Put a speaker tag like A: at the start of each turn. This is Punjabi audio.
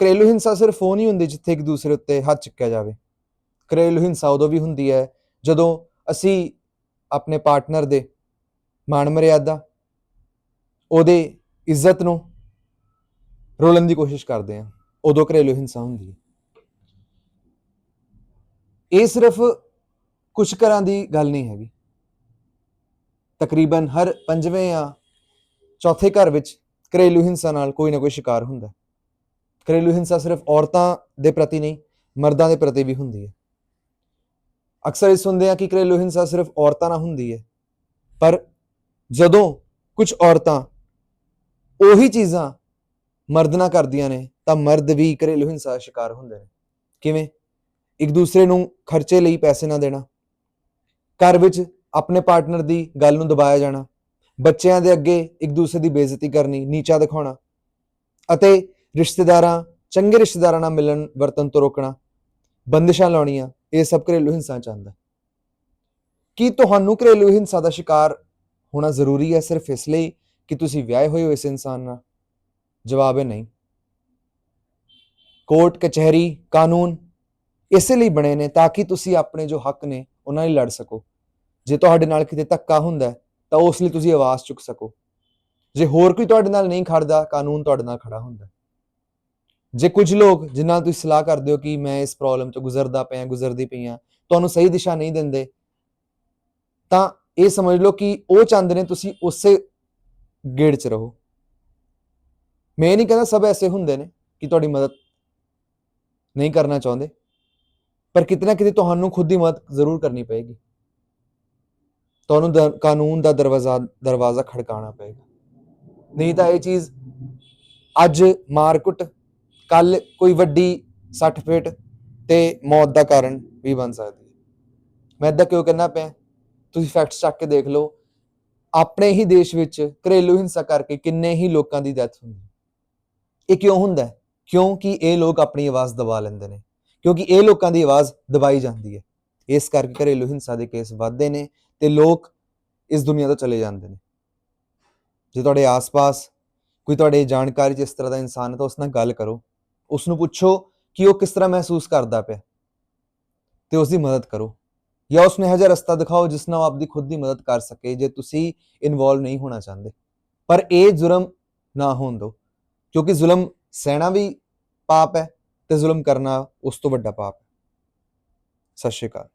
A: ਘਰੇਲੂ ਹਿੰਸਾ ਸਿਰਫ ਉਹ ਨਹੀਂ ਹੁੰਦੀ ਜਿੱਥੇ ਇੱਕ ਦੂਸਰੇ ਉੱਤੇ ਹੱਥ ਚੁੱਕਿਆ ਜਾਵੇ। ਘਰੇਲੂ ਹਿੰਸਾ ਉਦੋਂ ਵੀ ਹੁੰਦੀ ਹੈ ਜਦੋਂ ਅਸੀਂ ਆਪਣੇ ਪਾਰਟਨਰ ਦੇ ਮਾਣ ਮਰਿਆਦਾ, ਉਹਦੇ ਇੱਜ਼ਤ ਨੂੰ ਰੋਲਣ ਦੀ ਕੋਸ਼ਿਸ਼ ਕਰਦੇ ਹਾਂ, ਉਦੋਂ ਘਰੇਲੂ ਹਿੰਸਾ ਹੁੰਦੀ ਹੈ। ਇਹ ਸਿਰਫ ਕੁਝ ਘਰਾਂ ਦੀ ਗੱਲ ਨਹੀਂ ਹੈਗੀ। ਤਕਰੀਬਨ ਹਰ ਪੰਜਵੇਂ ਜਾਂ ਚੌਥੇ ਘਰ ਵਿੱਚ ਘਰੇਲੂ ਹਿੰਸਾ ਨਾਲ ਕੋਈ ਨਾ ਕੋਈ ਸ਼ਿਕਾਰ ਹੁੰਦਾ। ਘਰੇਲੂ ਹਿੰਸਾ ਸਿਰਫ ਔਰਤਾਂ ਦੇ ਪ੍ਰਤੀ ਨਹੀਂ, ਮਰਦਾਂ ਦੇ ਪ੍ਰਤੀ ਵੀ ਹੁੰਦੀ ਹੈ। ਅਕਸਰ ਇਹ ਸੁਣਦੇ ਆ ਕਿ ਘਰੇਲੂ ਹਿੰਸਾ ਸਿਰਫ ਔਰਤਾਂ ਨਾਲ ਹੁੰਦੀ ਹੈ, ਪਰ ਜਦੋਂ ਕੁਝ ਔਰਤਾਂ ਉਹੀ ਚੀਜ਼ਾਂ ਮਰਦ ਨਾਲ ਕਰਦੀਆਂ ਨੇ, ਤਾਂ ਮਰਦ ਵੀ ਘਰੇਲੂ ਹਿੰਸਾ ਦਾ ਸ਼ਿਕਾਰ ਹੁੰਦੇ ਨੇ। ਕਿਵੇਂ? ਇੱਕ ਦੂਸਰੇ ਨੂੰ ਖਰਚੇ ਲਈ ਪੈਸੇ ਨਾ ਦੇਣਾ, ਘਰ ਵਿੱਚ ਆਪਣੇ ਪਾਰਟਨਰ ਦੀ ਗੱਲ ਨੂੰ ਦਬਾਇਆ ਜਾਣਾ, ਬੱਚਿਆਂ ਦੇ ਅੱਗੇ ਇੱਕ ਦੂਸਰੇ ਦੀ ਬੇਇੱਜ਼ਤੀ ਕਰਨੀ, ਨੀਚਾ ਦਿਖਾਉਣਾ ਅਤੇ ਰਿਸ਼ਤੇਦਾਰਾਂ, ਚੰਗੇ ਰਿਸ਼ਤੇਦਾਰਾਂ ਨਾਲ ਮਿਲਣ ਵਰਤਨ ਤੋਂ ਰੋਕਣਾ, ਬੰਦਿਸ਼ਾਂ ਲਾਉਣੀਆਂ, ਇਹ ਸਭ ਘਰੇਲੂ ਹਿੰਸਾ ਚ ਆਉਂਦਾ ਕੀ ਤੁਹਾਨੂੰ ਘਰੇਲੂ ਹਿੰਸਾ ਦਾ ਸ਼ਿਕਾਰ ਹੋਣਾ ਜ਼ਰੂਰੀ ਹੈ ਸਿਰਫ ਇਸ ਲਈ ਕਿ ਤੁਸੀਂ ਵਿਆਹੇ ਹੋਏ ਹੋ ਇਸ ਇਨਸਾਨ ਨਾਲ? ਜਵਾਬ ਹੈ ਨਹੀਂ। ਕੋਰਟ, ਕਚਹਿਰੀ, ਕਾਨੂੰਨ ਇਸੇ ਲਈ ਬਣੇ ਨੇ ਤਾਂ ਕਿ ਤੁਸੀਂ ਆਪਣੇ ਜੋ ਹੱਕ ਨੇ ਉਹਨਾਂ ਲਈ ਲੜ ਸਕੋ। ਜੇ ਤੁਹਾਡੇ ਨਾਲ ਕਿਤੇ ਧੱਕਾ ਹੁੰਦਾ ਤਾਂ ਉਸ ਲਈ ਤੁਸੀਂ ਆਵਾਜ਼ ਚੁੱਕ ਸਕੋ। ਜੇ ਹੋਰ ਕੋਈ ਤੁਹਾਡੇ ਨਾਲ ਨਹੀਂ ਖੜਦਾ, ਕਾਨੂੰਨ ਤੁਹਾਡੇ ਨਾਲ ਖੜਾ ਹੁੰਦਾ ਜੇ ਕੁਝ ਲੋਕ ਜਿਨ੍ਹਾਂ ਨਾਲ ਤੁਸੀਂ ਸਲਾਹ ਕਰਦੇ ਹੋ ਕਿ ਮੈਂ ਇਸ ਪ੍ਰੋਬਲਮ ਤੋਂ ਗੁਜ਼ਰਦਾ ਪਿਆ, ਗੁਜ਼ਰਦੀ ਪਈ ਹਾਂ, ਤੁਹਾਨੂੰ ਸਹੀ ਦਿਸ਼ਾ ਨਹੀਂ ਦਿੰਦੇ, ਤਾਂ ਇਹ ਸਮਝ ਲਓ ਕਿ ਉਹ ਚਾਹੁੰਦੇ ਨੇ ਤੁਸੀਂ ਉਸੇ ਗੇੜ 'ਚ ਰਹੋ। ਮੈਂ ਨਹੀਂ ਕਹਿੰਦਾ ਸਭ ਐਸੇ ਹੁੰਦੇ ਨੇ ਕਿ ਤੁਹਾਡੀ ਮਦਦ ਨਹੀਂ ਕਰਨਾ ਚਾਹੁੰਦੇ, ਪਰ ਕਿਤੇ ਨਾ ਕਿਤੇ ਤੁਹਾਨੂੰ ਖੁਦ ਦੀ ਮਦਦ ਜ਼ਰੂਰ ਕਰਨੀ ਪਏਗੀ। ਤੁਹਾਨੂੰ ਦ- ਕਾਨੂੰਨ ਦਾ ਦਰਵਾਜ਼ਾ ਦਰਵਾਜ਼ਾ ਖੜਕਾਉਣਾ ਪਏਗਾ। ਨਹੀਂ ਤਾਂ ਇਹ ਚੀਜ਼ ਅੱਜ ਮਾਰਕੁੱਟ ਕੱਲ ਕੋਈ ਵੱਡੀ ਸੱਟ ਫੇਟ ਤੇ ਮੌਤ ਦਾ ਕਾਰਨ ਵੀ ਬਣ ਸਕਦੀ ਹੈ। ਮੈਂ ਇਦਾਂ ਕਿਉਂ ਕਹਿਣਾ ਪਿਆ? ਤੁਸੀਂ ਫੈਕਟਸ ਚੱਕ ਕੇ ਦੇਖ ਲਓ। ਆਪਣੇ ਹੀ ਦੇਸ਼ ਵਿੱਚ ਘਰੇਲੂ ਹਿੰਸਾ ਕਰਕੇ ਕਿੰਨੇ ਹੀ ਲੋਕਾਂ ਦੀ ਡੈਥ ਹੁੰਦੀ ਇਹ ਕਿਉਂ ਹੁੰਦਾ ਕਿਉਂਕਿ ਇਹ ਲੋਕ ਆਪਣੀ ਆਵਾਜ਼ ਦਬਾ ਲੈਂਦੇ ਨੇ। ਕਿਉਂਕਿ ਇਹ ਲੋਕਾਂ ਦੀ ਆਵਾਜ਼ ਦਬਾਈ ਜਾਂਦੀ ਹੈ। ਇਸ ਕਰਕੇ ਘਰੇਲੂ ਹਿੰਸਾ ਦੇ ਕੇਸ ਵੱਧਦੇ ਨੇ ਤੇ ਲੋਕ ਇਸ ਦੁਨੀਆ ਤੋਂ ਚਲੇ ਜਾਂਦੇ ਨੇ। ਜੇ ਤੁਹਾਡੇ ਆਸ-ਪਾਸ ਕੋਈ ਤੁਹਾਡੇ ਜਾਣਕਾਰੀ 'ਚ ਇਸ ਤਰ੍ਹਾਂ ਦਾ ਇਨਸਾਨ ਹੈ ਤਾਂ ਉਸ ਨਾਲ ਗੱਲ ਕਰੋ। ਉਸ ਨੂੰ ਪੁੱਛੋ ਕਿ ਉਹ ਕਿਸ ਤਰ੍ਹਾਂ ਮਹਿਸੂਸ ਕਰਦਾ ਪਿਆ। ਤੇ ਉਸ ਦੀ ਮਦਦ ਕਰੋ। ਜਾਂ ਉਸ ਨੂੰ ਇਹੋ ਜਿਹਾ ਰਸਤਾ ਦਿਖਾਓ ਜਿਸ ਨਾਲ ਉਹ ਆਪਦੀ ਖੁਦ ਦੀ ਮਦਦ ਕਰ ਸਕੇ ਜੇ ਤੁਸੀਂ ਇਨਵੋਲਵ ਨਹੀਂ ਹੋਣਾ ਚਾਹੁੰਦੇ। ਪਰ ਇਹ ਜ਼ੁਲਮ ਨਾ ਹੋਣ ਦਿਓ, ਕਿਉਂਕਿ ਜ਼ੁਲਮ ਸਹਿਣਾ ਵੀ ਪਾਪ ਹੈ ਤੇ ਜ਼ੁਲਮ ਕਰਨਾ ਉਸ ਤੋਂ ਵੱਡਾ ਪਾਪ ਹੈ। ਸਤਿ ਸ਼੍ਰੀ ਅਕਾਲ।